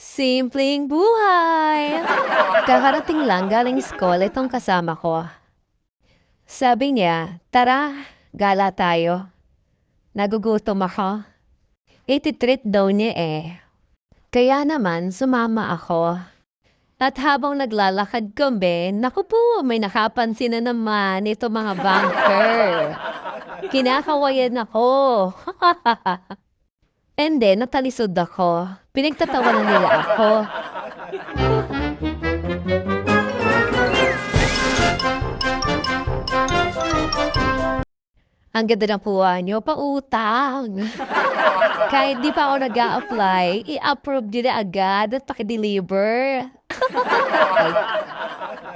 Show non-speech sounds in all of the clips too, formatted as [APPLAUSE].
Simpleng buhay. Kakarating lang galing school itong kasama ko. Sabi niya, tara, gala tayo. Nagugutom ako. Ititreat daw niya eh. Kaya naman, sumama ako. At habang naglalakad kami, naku po, may nakapansin na naman ito mga banker. [LAUGHS] Kinakawayan ako. [LAUGHS] And then, natalisod ako. Pinagtatawanan nila ako. Ang ganda ng puwa niyo, pautang. Kahit di pa ako nag apply i-approve nila agad at pakideliver.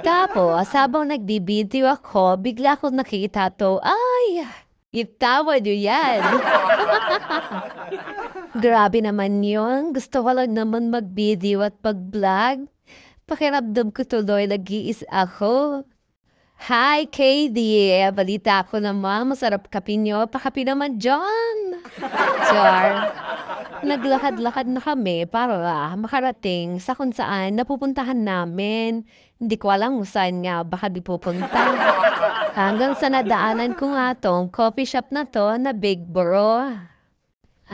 Tapos, habang nagbibideo ako, bigla ko nakita to, ay, itawa niyo yan. [LAUGHS] Grabe naman yun. Gusto ko lang naman mag-video at pag-vlog. Pakiramdam ko tuloy nag-iis ako. Hi, KD! Balita ko naman, masarap kape nyo. Pakapi naman dyan! Char. Naglakad-lakad na kami para makarating sa kung saan napupuntahan namin. Hindi ko alam kung saan nga baka di pupunta. Hanggang sa nadaanan ko nga tong coffee shop na to na Big Bro.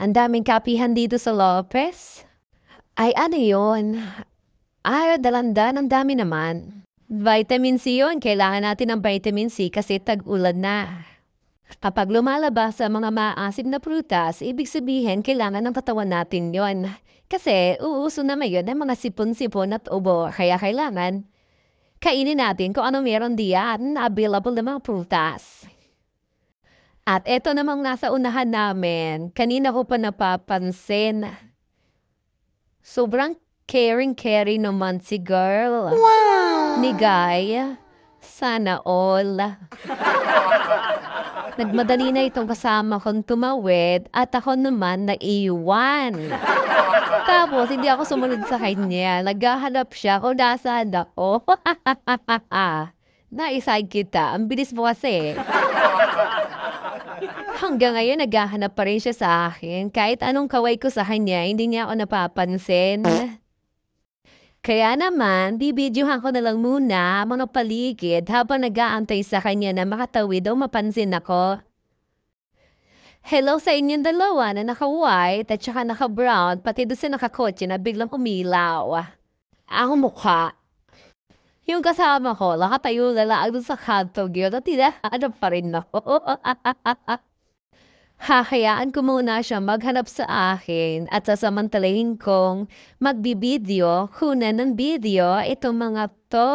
Ang daming kapihan dito sa Lopez. Ay ano yun? Ay, dalandan, ang dami naman. Vitamin C yun. Kailangan natin ng vitamin C kasi tag-ulan na. Kapag lumalabas sa mga maasim na prutas, ibig sabihin kailangan ng katawan natin yon. Kasi uuso na ngayon ng mga sipon-sipon at ubo. Kaya kailangan kainin natin kung ano meron diyan available na mga prutas. At eto namang nasa unahan namin, kanina ko pa napapansin. Sobrang caring-caring naman si girl. Ni Guy. Sana all. [LAUGHS] Nagmadali na itong kasama kong tumawid at ako naman naiwan. Tapos hindi ako sumunod sa kanya. Naghahanap siya kung nasaan ako. [LAUGHS] Naisay kita. Ang bilis mo kasi. [LAUGHS] Hanggang ngayon, naghahanap pa rin siya sa akin. Kahit anong kaway ko sa kanya, hindi niya ako napapansin. Kaya naman, bibidyohan ko na lang muna mga paligid habang nag-aantay sa kanya na makatawid o mapansin ako. Hello sa inyong dalawa na naka-white at saka naka-brown, pati doon sa nakakotse na biglang umilaw. Ang mukha. Yung kasama ko, nakatayo lalaag doon sa kanto yun at tinahanap pa rin ako. [LAUGHS] Hahayaan ko muna siya maghanap sa akin at sasamantalahin kong magbibideo, kunan ng video itong mga to.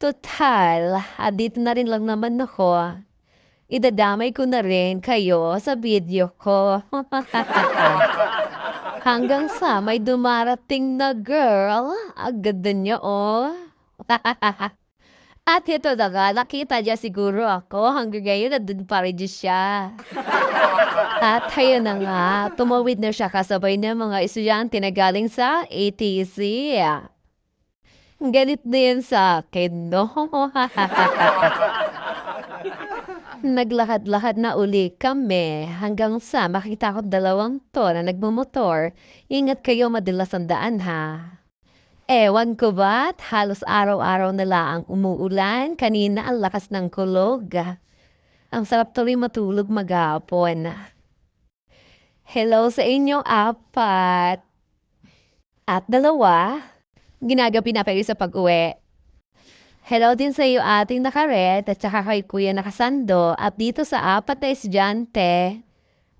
Total, at dito na rin lang naman ako. Idadamay ko na rin kayo sa video ko. [LAUGHS] Hanggang sa may dumarating na girl, agad na niya oh. [LAUGHS] At ito na nga, nakita niya siguro ako hanggang ngayon nandun pa rin siya. [LAUGHS] At ayun na nga, tumawid na siya kasabay ng mga estudyante na galing sa ATC. Ganit na yun sa akin, no? [LAUGHS] Naglakad-lakad na uli kami hanggang sa makita ko dalawang to na nagmumotor. Ingat kayo madalas ang daan ha. Ewan ko ba't halos araw-araw na lang umuulan. Kanina ang lakas ng kulog. Ang sarap tuloy matulog maghapon. Hello sa inyong apat. At dalawa, ginagabi na kayo sa pag-uwi. Hello din sa iyo ating nakaret at saka kay kuya nakasando at dito sa apat na estudyante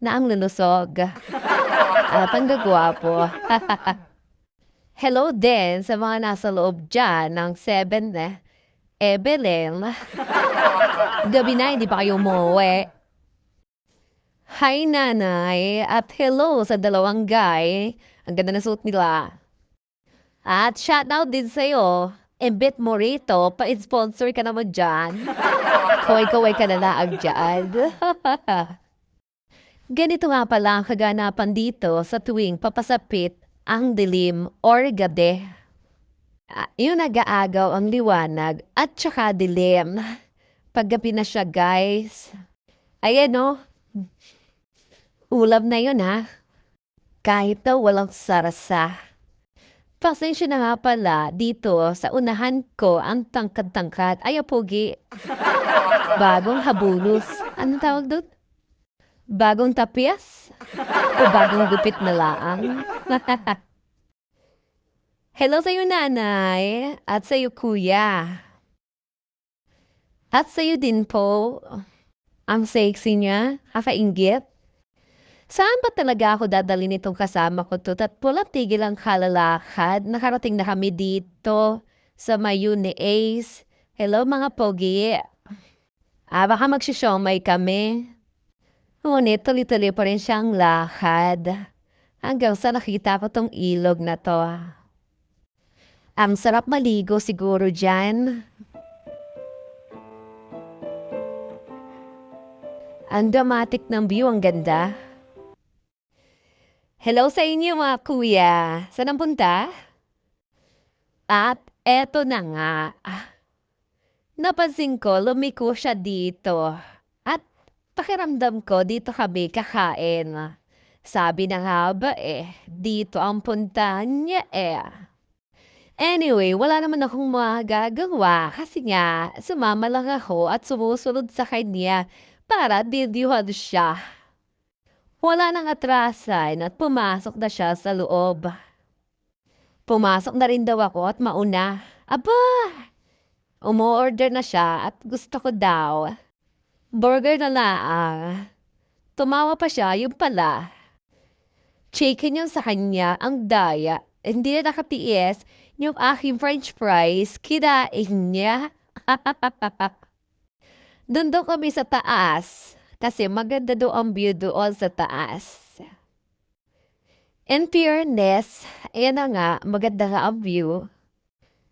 na ang lulusog. [LAUGHS] At ang gagwapo. [LAUGHS] Hello din sa mga nasa loob dyan ng 7 eh. Evelyn. [LAUGHS] Gabi na, hindi pa kayo umuwi. Hi, nanay. At hello sa dalawang guy. Ang ganda na suot nila. At shout out din sa'yo. Embit Morito, pa-sponsor ka naman dyan. [LAUGHS] Kaway-kaway ka na laag dyan. [LAUGHS] Ganito nga pala ang kaganapan dito sa tuwing papasapit ang dilim or gabi. Uh, yung nag-aagaw ang liwanag at saka dilim. Paggabi na siya, guys. Ayan, no? Ulam na yun, ha? Kahit daw walang sarasa. Pasensya na nga pala dito sa unahan ko ang tangkad-tangkad. Ay, pogi. [LAUGHS] Bagong habulos. Anong tawag doon? Bagong tapias? O bagong gupit na laang? [LAUGHS] Hello sa'yo, nanay. At sa'yo, kuya. At sa'yo din po. Ang sexy niya. Kakaingit. Saan ba talaga ako dadalhin itong kasama ko to? At walang tigil ang kalalakad. Nakarating na kami dito sa mayo ni Ace. Hello mga pogi. Ah, baka magsishomay kami. Ngunit tuloy-tuloy pa rin siyang lakad. Hanggang sa nakita ko tong ilog na to. Ang sarap maligo siguro dyan. Ang dramatic ng view, ang ganda. Hello sa inyo mga kuya. Saan ang punta? At eto na nga. Napansin ko, lumiko siya dito. At pakiramdam ko, dito kami kakain. Sabi na nga ba eh, dito ang punta niya eh. Anyway, wala naman akong magagawa kasi nga sumama lang ako at sumusunod sa kanya para videohan siya. Wala nang atrasan at pumasok na siya sa loob. Pumasok na rin daw ako at mauna. Aba! Umu-order na siya at gusto ko daw. Burger na lang. Tumawa pa siya, yung pala. Chicken yung sa kanya, ang daya. Hindi na nakatiis yung aking french fries, kinain niya. [LAUGHS] Doon daw kami sa taas. Kasi maganda daw ang view doon sa taas. In fairness, ayan na nga, maganda nga ang view.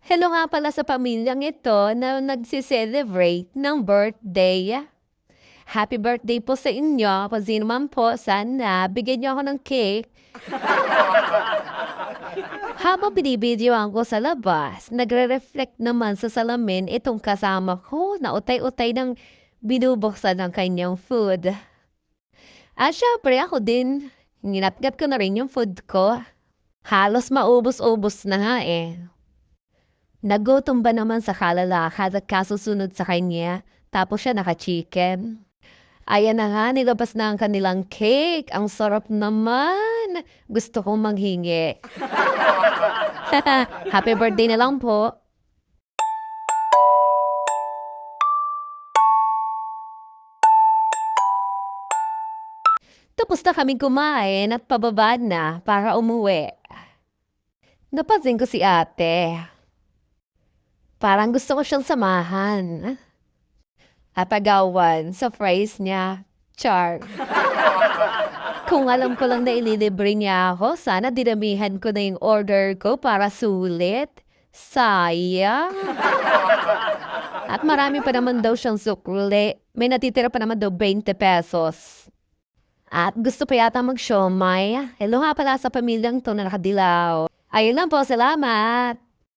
Hello nga pala sa pamilyang ito na nagsi-celebrate ng birthday. Happy birthday po sa inyo. Kung sino man po, sana bigyan niyo ako ng cake. [LAUGHS] Habang binibidyoan ko sa labas, nagre-reflect naman sa salamin itong kasama ko na utay-utay ng binubuksan ng kanyang food. At syempre ako din, ginatgat ko na rin yung food ko. Halos maubos-ubos na nga eh. Nagutom ba naman sa kalalakad at kasusunod sa kanya, tapos siya naka-chicken. Ayan na nga, nilabas na ang kanilang cake. Ang sarap naman. Gusto kong manghingi. [LAUGHS] Happy birthday na lang po. Tapos na kaming kumain at pababa na para umuwi. Napansin ko si ate. Parang gusto ko siyang samahan. At agawan sa fries niya. Char. [LAUGHS] Kung alam ko lang na ililibre niya ako, sana dinamihan ko na yung order ko para sulit. Sayang. [LAUGHS] At marami pa naman daw siyang sukli. May natitira pa naman daw 20 pesos. At gusto pa yata mag-siomay. Hello nga pala sa pamilyang to na nakadilaw. Ayun lang po, salamat.